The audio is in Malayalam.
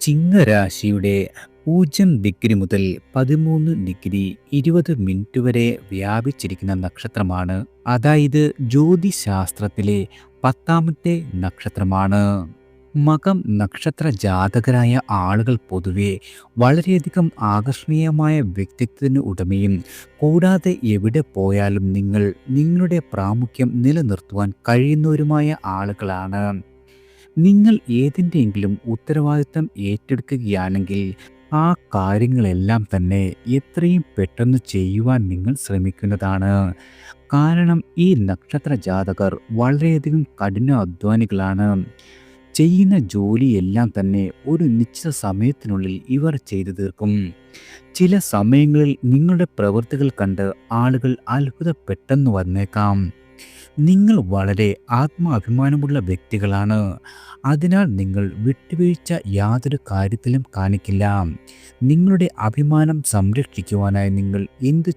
ചിങ്ങരാശിയുടെ പൂജ്യം ഡിഗ്രി മുതൽ പതിമൂന്ന് ഡിഗ്രി ഇരുപത് മിനിറ്റ് വരെ വ്യാപിച്ചിരിക്കുന്ന നക്ഷത്രമാണ്. അതായത് ജ്യോതിശാസ്ത്രത്തിലെ പത്താമത്തെ നക്ഷത്രമാണ്. മകം നക്ഷത്ര ജാതകരായ ആളുകൾ പൊതുവെ വളരെയധികം ആകർഷണീയമായ വ്യക്തിത്വത്തിന് ഉടമയും കൂടാതെ എവിടെ പോയാലും നിങ്ങൾ നിങ്ങളുടെ പ്രാമുഖ്യം നിലനിർത്തുവാൻ കഴിയുന്നവരുമായ ആളുകളാണ്. നിങ്ങൾ ഏതിന്റെയെങ്കിലും ഉത്തരവാദിത്തം ഏറ്റെടുക്കുകയാണെങ്കിൽ ആ കാര്യങ്ങളെല്ലാം തന്നെ എത്രയും പെട്ടെന്ന് ചെയ്യുവാൻ നിങ്ങൾ ശ്രമിക്കുന്നതാണ്. കാരണം ഈ നക്ഷത്ര ജാതകർ വളരെയധികം കഠിനാധ്വാനികളാണ് ചെയ്യുന്ന ജോലിയെല്ലാം തന്നെ ഒരു നിശ്ചിത സമയത്തിനുള്ളിൽ ഇവർ ചെയ്തു തീർക്കും. ചില സമയങ്ങളിൽ നിങ്ങളുടെ പ്രവൃത്തികൾ കണ്ട് ആളുകൾ അത്ഭുതപ്പെട്ടെന്ന് വന്നേക്കാം. നിങ്ങൾ വളരെ ആത്മാഭിമാനമുള്ള വ്യക്തികളാണ്. അതിനാൽ നിങ്ങൾ വിട്ടുവീഴ്ച യാതൊരു കാര്യത്തിലും കാണിക്കില്ല. നിങ്ങളുടെ അഭിമാനം സംരക്ഷിക്കുവാനായി നിങ്ങൾ എന്തു